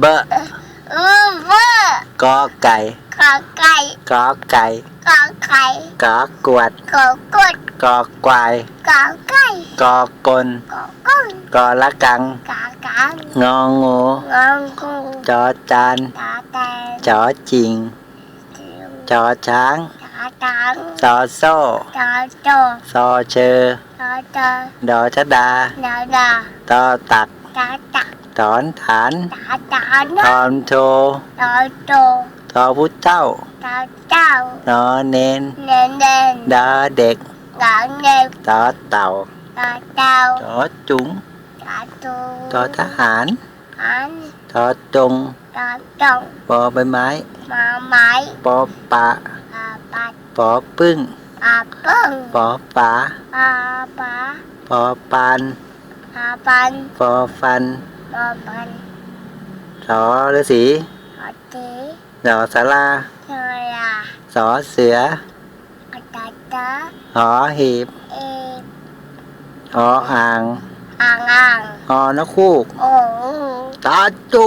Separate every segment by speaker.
Speaker 1: เบอะ
Speaker 2: เออเวอร์
Speaker 1: กอไก่
Speaker 2: ขอไก่
Speaker 1: กอไก่
Speaker 2: ขอไข่
Speaker 1: กอกวด
Speaker 2: ขอกด
Speaker 1: กอควาย
Speaker 2: ขอไก่
Speaker 1: กอกล
Speaker 2: ขอกุ้ง
Speaker 1: กอละกัง
Speaker 2: ขอกัง
Speaker 1: งองู
Speaker 2: งองกุ้ง
Speaker 1: จอจาน
Speaker 2: ตาแดง
Speaker 1: จอจริงจอช้าง
Speaker 2: ตาตัง
Speaker 1: ซอโซ่
Speaker 2: ตาโต
Speaker 1: ซอเชอ
Speaker 2: ตาตา
Speaker 1: ดอชดา
Speaker 2: ดาดา
Speaker 1: ตอตัก
Speaker 2: ตาตัก
Speaker 1: ถอนฐาน
Speaker 2: ตาตา
Speaker 1: ท
Speaker 2: นะ
Speaker 1: อมโท
Speaker 2: ตาโต
Speaker 1: ทอพุทธเจ้า
Speaker 2: ตาเจ้าน
Speaker 1: อเนน
Speaker 2: เนนเนน
Speaker 1: ดอเด็ก
Speaker 2: หลานเนน
Speaker 1: ตอเต่า
Speaker 2: ตาเจ้า
Speaker 1: ตอจุ๋ง
Speaker 2: ตาตู
Speaker 1: ตอทหาร
Speaker 2: อัน
Speaker 1: ตอจง
Speaker 2: ตาตง
Speaker 1: ปอใบไม้
Speaker 2: มาไม้
Speaker 1: ปอปะ
Speaker 2: อาปัด
Speaker 1: ปอปึ้ง
Speaker 2: อาปึ้ง
Speaker 1: ปอฝา
Speaker 2: อาปา
Speaker 1: ปอปาน
Speaker 2: อาปัน
Speaker 1: ปอฟัน
Speaker 2: ปอปัน
Speaker 1: สอฤาษี
Speaker 2: อตี
Speaker 1: สอสารา
Speaker 2: เนยา
Speaker 1: สอเสือ
Speaker 2: อาตาตา
Speaker 1: หอหีบ
Speaker 2: เอ
Speaker 1: หออ่าง
Speaker 2: อ่างอ่าง
Speaker 1: หอนกคูก
Speaker 2: โอ้
Speaker 1: ตาจุ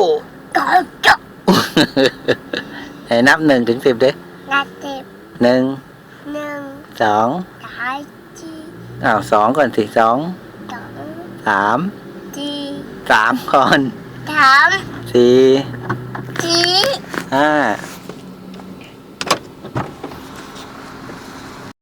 Speaker 2: ตอจุก
Speaker 1: ให้นับหนึ่งถึงสิบดิ
Speaker 2: นาที
Speaker 1: หนึ่ง
Speaker 2: หนึ่ง
Speaker 1: สอง
Speaker 2: สายจี
Speaker 1: อ้าวสองก่อนสิสอง
Speaker 2: สอง
Speaker 1: สาม
Speaker 2: จี
Speaker 1: สามก่อน
Speaker 2: สาม
Speaker 1: สี่
Speaker 2: จี
Speaker 1: ห้า